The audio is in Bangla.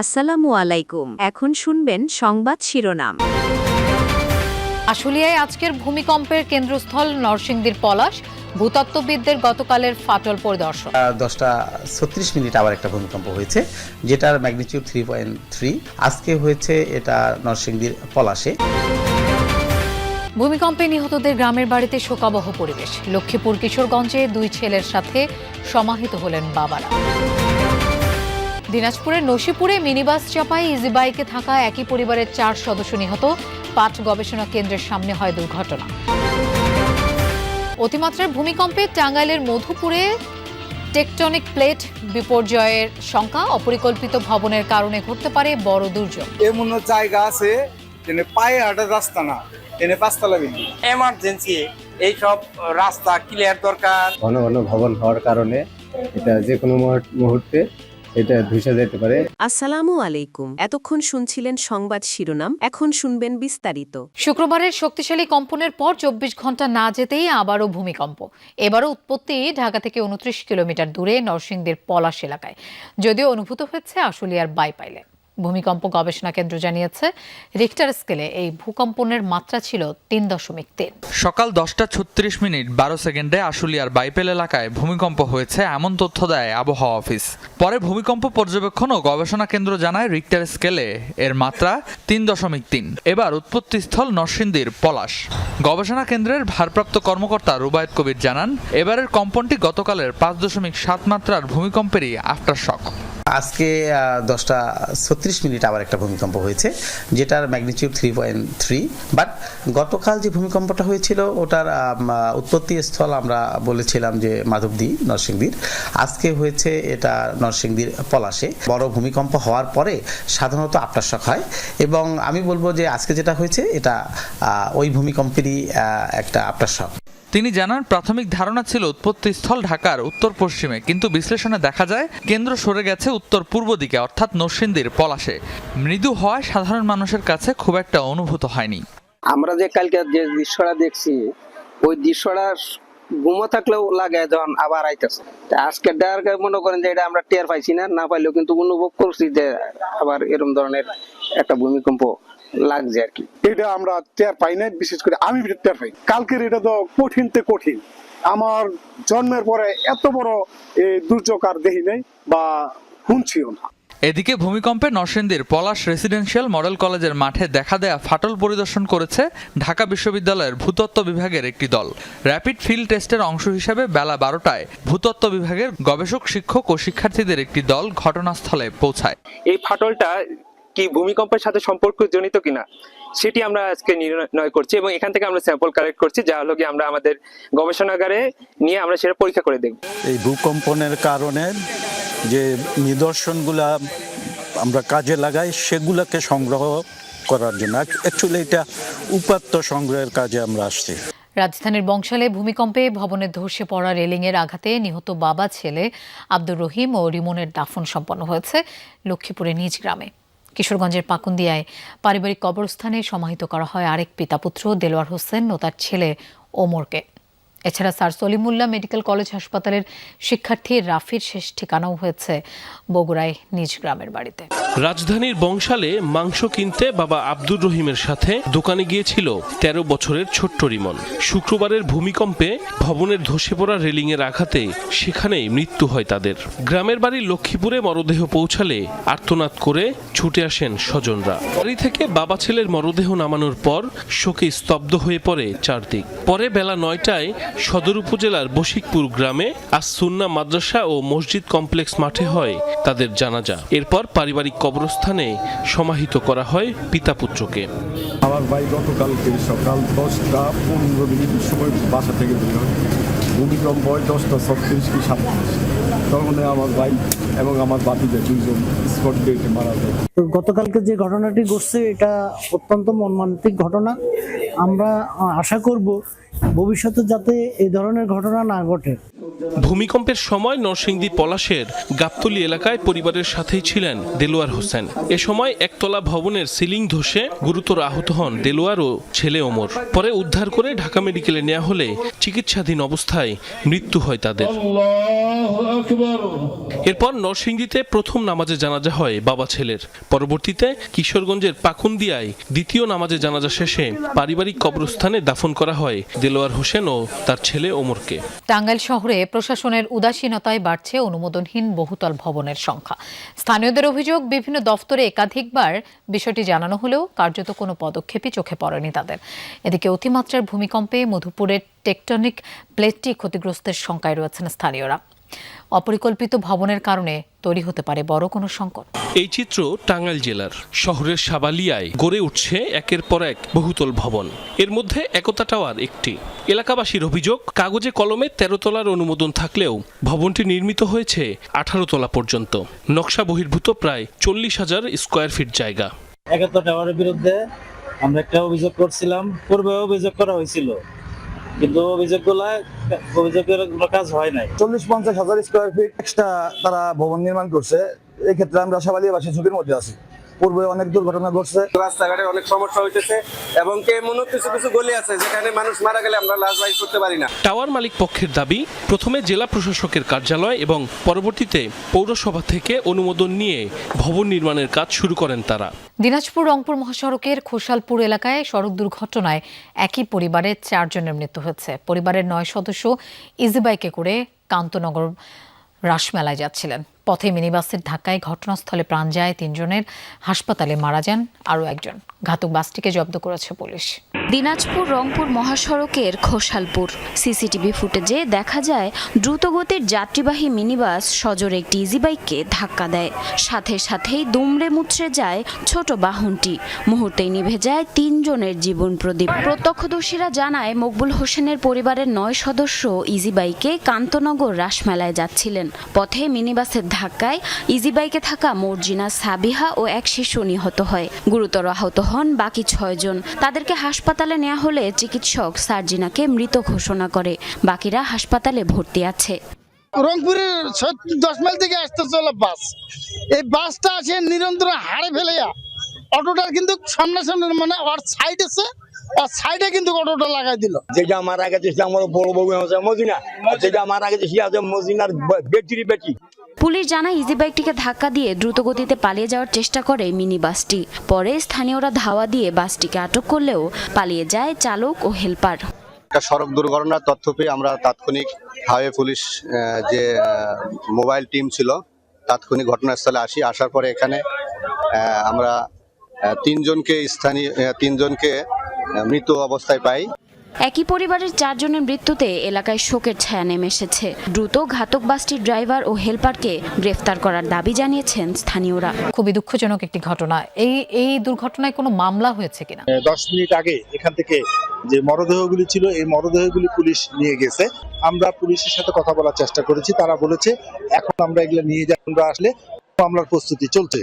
আসসালামু আলাইকুম। এখন শুনবেন সংবাদ শিরোনাম। আশুলিয়ায় আজকের ভূমিকম্পের কেন্দ্রস্থল নরসিংদীর পলাশ। ভূতত্ত্ববিদদের গতকালের ফাটল পরিদর্শন। দশটা ছত্রিশ মিনিট আবার একটা ভূমিকম্প হয়েছে যেটার ম্যাগনিটিউড থ্রি পয়েন্ট থ্রি। আজকে হয়েছে এটা নরসিংদীর পলাশে। ভূমিকম্পে নিহতদের গ্রামের বাড়িতে শোকাবহ পরিবেশ। লক্ষ্মীপুর কিশোরগঞ্জে দুই ছেলের সাথে সমাহিত হলেন বাবারা। দিনাজপুরের নসিপুরে মিনিবাস চাপায় ইজি বাইকে থাকা একই পরিবারের চার সদস্য নিহত। পাট গবেষণা কেন্দ্রের সামনে হয় দুর্ঘটনা। অতিমাত্রার ভূমিকম্পে টাঙ্গাইলের মধুপুরে টেকটনিক প্লেট বিপর্যয়ের শঙ্কা অপরিকল্পিত ভবনের কারণে ঘটতে পারে বড় দুর্যোগ। এমন জায়গা আছে যেখানে পায়ে হাঁটার রাস্তা না এনে পাঁচতলা বিল্ডিং। এমার্জেন্সি এইসব রাস্তা ক্লিয়ার দরকার। ঘন ঘন ভবন হওয়ার কারণে এটা যে কোনো মুহূর্তে এটা ধসে যেতে পারে। আসসালামু আলাইকুম। এতক্ষণ শুনছিলেন সংবাদ শিরোনাম এখন শুনবেন বিস্তারিত। শুক্রবারের শক্তিশালী কম্পনের পর চব্বিশ ঘণ্টা না যেতেই আবারও ভূমিকম্প। এবারও উৎপত্তি ঢাকা থেকে উনত্রিশ কিলোমিটার দূরে নরসিংদীর পলাশ এলাকায়। যদিও অনুভূত হয়েছে আশুলিয়ার বাইপাইলে। ভূমিকম্প গবেষণা কেন্দ্র জানিয়েছে রিক্টার স্কেলে এই ভূকম্পনের মাত্রা ছিল তিন দশমিক তিন। সকাল দশটা ছত্রিশ মিনিট বারো সেকেন্ডে আশুলিয়ার বাইপেল এলাকায় ভূমিকম্প হয়েছে, এমন তথ্য দেয় আবহাওয়া অফিস। পরে ভূমিকম্প পর্যবেক্ষণ ও গবেষণা কেন্দ্র জানায় রিক্টার স্কেলে এর মাত্রা তিন দশমিক তিন। এবার উৎপত্তিস্থল নরসিংদীর পলাশ। গবেষণা কেন্দ্রের ভারপ্রাপ্ত কর্মকর্তা রুবায়ত কবির জানান, এবারের কম্পনটি গতকালের পাঁচ দশমিক সাত মাত্রার ভূমিকম্পেরই আফটার শক আজকে দশটা ছত্রিশ মিনিট আবার একটা ভূমিকম্প হয়েছে, যেটার magnitude three point three but গতকাল যে ভূমিকম্পটা হয়েছিল, ওটার উৎপত্তি স্থল আমরা বলেছিলাম যে মাধবদী, নরসিংদীর। আজকে হয়েছে এটা নরসিংদীর পলাশে। বড় ভূমিকম্প হওয়ার পরে সাধারণত আফটারশক হয়, এবং আমি বলব যে আজকে যেটা হয়েছে, এটা ওই ভূমিকম্পেরই একটা আফটারশক তিনি জানান, প্রাথমিক ধারণা ছিল উৎপত্তিস্থল ঢাকার উত্তর পশ্চিমে কিন্তু বিশ্লেষণে দেখা যায়, কেন্দ্র সরে গেছে উত্তর পূর্ব দিকে, অর্থাৎ নরসিংদীর পলাশে। মৃদু হওয়ায় সাধারণ মানুষের কাছে খুব একটা অনুভূত হয়নি। আমরা যে কালকে যে দৃশ্যটা দেখছি, ওই দৃশ্যটা ঘুমো থাকলেও লাগে যখন আবার আইতেছে। আজকে ডায়ার মনে করেন যে এটা আমরা টের পাইছি না না পাইলেও কিন্তু অনুভব করছি যে আবার এরকম ধরনের একটা ভূমিকম্প লাগছে আর কি। এটা আমরা টের পাই না বিশেষ করে আমি টের পাই। কালকের এটা তো কঠিন তে কঠিন। আমার জন্মের পরে এত বড় এই দুর্যোগ আর দেখি নাই বা শুনছিও না। এদিকে ভূমিকম্পে নরসিংদীর পলাশ রেসিডেন্সিয়াল মডেল কলেজের মাঠে দেখা দেয়া ফাটল পরিদর্শন করেছে ঢাকা বিশ্ববিদ্যালয়ের ভূতত্ত্ব বিভাগের একটি দল। র্যাপিড ফিল্ড টেস্টের অংশ হিসেবে বেলা বারোটায় ভূতত্ত্ব বিভাগের গবেষক শিক্ষক ও শিক্ষার্থীদের একটি দল ঘটনাস্থলে পৌঁছায়। এই ফাটলটা কি ভূমিকম্পের সাথে সম্পর্কজনিত কিনা সেটি আমরা আজকে নির্ণয় করছি এবং এখান থেকে আমরা স্যাম্পল কালেক্ট করছি যা হলো কি আমরা আমাদের গবেষণাগারে নিয়ে আমরা সেটা পরীক্ষা করে দেখব। এই ভূকম্পনের কারণে যে নিদর্শনগুলা আমরা কাজে লাগাই সেগুলোকে সংগ্রহ করার জন্য। অ্যাকচুয়ালি এটা উপাত্ত সংগ্রহের কাজে আমরা আসছি। রাজধানীর বংশালে ভূমিকম্পে ভবনের ধসে পড়া রেলিংয়ের আঘাতে নিহত বাবা ছেলে আব্দুর রহিম ও রিমনের দাফন সম্পন্ন হয়েছে লক্ষ্মীপুরের নিজ গ্রামে। কিশোরগঞ্জের পাকুন্দিয়ায় পারিবারিক কবরস্থানে সমাহিত করা হয় আরেক পিতা পুত্র দেলোয়ার হোসেন ও তার ছেলে ওমরকে। এছাড়া স্যার সলিমুল্লাহ মেডিকেল কলেজ হাসপাতালের শিক্ষার্থী রাফির শেষ ঠিকানাও হয়েছে বগুড়ায় নিজ গ্রামের বাড়িতে। রাজধানীর বংশালে মাংস কিনতে বাবা আব্দুর রহিমের সাথে দোকানে গিয়েছিল ১৩ বছরের ছোট্ট রিমন। শুক্রবারের ভূমিকম্পে ভবনের ধসে পড়া রেলিংয়ের আঘাতে সেখানেই মৃত্যু হয় তাদের। গ্রামের বাড়ি লক্ষ্মীপুরে মরদেহ পৌঁছালে আর্তনাদ করে ছুটে আসেন স্বজনরা। বাড়ি থেকে বাবা ছেলের মরদেহ নামানোর পর শোকে স্তব্ধ হয়ে পড়ে চারদিক। পরে বেলা নয়টায় সদর উপজেলার বশিকপুর গ্রামে আজ সুন্না মাদ্রাসা ও মসজিদ কমপ্লেক্স মাঠে হয় তাদের জানাজা। এরপর পারিবারিক কবরস্থানে সমাহিত করা হয় পিতা পুত্রকে। আমার ভাই গতকালকে সকাল দশটা পনেরো মিনিটের সময় বাসা থেকে বের হয়। ভূমিকম্প হয় দশটা ছত্রিশ কি সাতত্রিশ তখন আমার ভাই এবং আমার বাতিতে দুইজন স্পট ডেটে মারা যায়। তো গতকালকে যে ঘটনাটি ঘটছে এটা অত্যন্ত মর্মান্তিক ঘটনা। আমরা আশা করব ভবিষ্যতে যাতে এই ধরনের ঘটনা না ঘটে। ভূমিকম্পের সময় নরসিংদী পলাশের গাবতলী এলাকায় পরিবারের সাথেই ছিলেন দেলোয়ার হোসেন। এ সময় একতলা ভবনের সিলিং ধসে গুরুতর আহত হন দেলোয়ার ও ছেলে ওমর। পরে উদ্ধার করে ঢাকা মেডিকেলে নেওয়া হলে চিকিৎসাধীন অবস্থায় মৃত্যু হয় তাদের। এরপর নরসিংদীতে প্রথম নামাজে জানাজা হয় বাবা ছেলের। পরবর্তীতে কিশোরগঞ্জের পাকুন্দিয়ায় দ্বিতীয় নামাজে জানাজা শেষে পারিবারিক কবরস্থানে দাফন করা হয় দেলোয়ার হোসেন ও তার ছেলে ওমরকে। টাঙ্গাইল শহরে প্রশাসনের উদাসীনতায় বাড়ছে অনুমোদনহীন বহুতল ভবনের সংখ্যা। স্থানীয়দের অভিযোগ, বিভিন্ন দফতরে একাধিকবার বিষয়টি জানানো হলেও কার্যত কোনো পদক্ষেপই চোখে পড়েনি তাদের। এদিকে অতিমাত্রার ভূমিকম্পে মধুপুরের টেকটনিক প্লেটটি ক্ষতিগ্রস্তের শঙ্কায় রয়েছেন স্থানীয়রা। অপরিকল্পিত ভবনের কারণে তৈরি হতে পারে বড় কোনো সংকট। এই চিত্র টাঙ্গাইল জেলার শহরের সাবালিয়ায় গড়ে উঠছে একের পর এক বহুতল ভবন। এর মধ্যে একতা টাওয়ার একটি। এলাকাবাসীর অভিযোগ কাগজে কলমে তেরো তলার অনুমোদন থাকলেও ভবনটি নির্মিত হয়েছে আঠারো তলা পর্যন্ত। নকশা বহির্ভূত প্রায় চল্লিশ হাজার স্কোয়ার ফিট জায়গা। একতা টাওয়ারের বিরুদ্ধে আমরা একটা অভিযোগ করছিলাম। পূর্বে অভিযোগ করা হয়েছিল। কিন্তু অভিযোগগুলা অভিযোগের কাজ হয় নাই। চল্লিশ পঞ্চাশ হাজার স্কোয়ার ফিট এক্সট্রা তারা ভবন নির্মাণ করছে। এক্ষেত্রে আমরা আমরা সাবালিয়াবাসী ঝুঁকির মধ্যে আছি। পূর্বে অনেক দুর্ঘটনা ঘটছে। রাস্তাঘাটে অনেক সমস্যা হইতেছে এবং কে মনে কিছু কিছু গলি আছে যেখানে মানুষ মারা গেলে আমরা লাশ বাইর করতে পারি না। টাওয়ার মালিক পক্ষের দাবি প্রথমে জেলা প্রশাসকের কার্যালয় এবং পরবর্তীতে পৌরসভা থেকে অনুমোদন নিয়ে ভবন নির্মাণের কাজ শুরু করেন তারা। দিনাজপুর রংপুর মহাসড়কের খোসালপুর এলাকায় সড়ক দুর্ঘটনায় একই পরিবারের চারজনের মৃত্যু হয়েছে। পরিবারের নয় সদস্য ইজিবাইকে করে কান্তনগর রাসমেলায় যাচ্ছিলেন। পথে মিনিবাসের ধাক্কায় ঘটনাস্থলে প্রাণ যায় তিনজনের। হাসপাতালে মারা যান আরও একজন। ঘাতক বাসটিকে জব্দ করেছে পুলিশ। দিনাজপুর রংপুর মহাসড়কের খোসালপুর সিসিটিভি ফুটেজে দেখা যায়, দ্রুতগতির যাত্রীবাহী মিনিবাস সজোরে একটি ইজিবাইককে ধাক্কা দেয়। সাথে সাথেই দুমড়ে মুচড়ে যায় ছোট বাহনটি। মুহূর্তেই নিভে যায় তিনজনের জীবন প্রদীপ। প্রত্যক্ষদর্শীরা জানায়, মকবুল হোসেনের পরিবারের নয় সদস্য ইজিবাইকে কান্তনগর রাসমেলায় যাচ্ছিলেন। পথে মিনিবাসের ধাক্কায় ইজিবাইকে থাকা মর্জিনা সাবিহা ও এক শিশু নিহত হয়। গুরুতর আহত হন বাকি ছয়জন তাদেরকে হাসপাতালে নেওয়া হলে চিকিৎসক সার্জিনাকে মৃত ঘোষণা করে। বাকিরা হাসপাতালে ভর্তি আছে। রংপুরের দশ মাইল থেকে আসতে চলে বাস। এই বাসটা আছে নিরন্তর হাড়ে ফেলেয়া অটোটার কিন্তু সামনাসামনি মানে ওর সাইড আছে ওর সাইডে কিন্তু অটোটা লাগাই দিল। যেটা মারা গেছে সে আমার বড় বউ আছে মজিনা। আর যেটা মারা গেছে সে আছে মজিনার বেটির বেটি। পুলিশ জানায় ইজি বাইকটিকে ধাক্কা দিয়ে দ্রুতগতিতে পালিয়ে যাওয়ার চেষ্টা করে মিনি বাসটি পরে স্থানীয়রা ধাওয়া দিয়ে বাসটিকে আটক করলেও পালিয়ে যায় চালক ও হেলপার। একটা সড়ক দুর্ঘটনার তথ্য পেয়ে আমরা তাৎক্ষণিক হাইওয়ে পুলিশ যে মোবাইল টিম ছিল, তাৎক্ষণিক ঘটনাস্থলে আসি। আসার পরে এখানে আমরা তিনজনকে স্থানীয় তিনজনকে মৃত অবস্থায় পাই। একই পরিবারের চারজনের মৃত্যুতে এলাকায় শোকের ছায়া নেমে এসেছে। দ্রুত ঘাতক বাসটির ড্রাইভার ও হেলপারকে গ্রেফতার করার দাবি জানিয়েছেন স্থানীয়রা। খুবই দুঃখজনক একটি ঘটনা। এই এই দুর্ঘটনায় কোনো মামলা হয়েছে কিনা? দশ মিনিট আগে এখান থেকে যে মরদেহগুলি ছিল এই মরদেহগুলি পুলিশ নিয়ে গেছে। আমরা পুলিশের সাথে কথা বলার চেষ্টা করেছি। তারা বলেছে এখন আমরা এগুলো নিয়ে যাই আমরা আসলে মামলার প্রস্তুতি চলছে।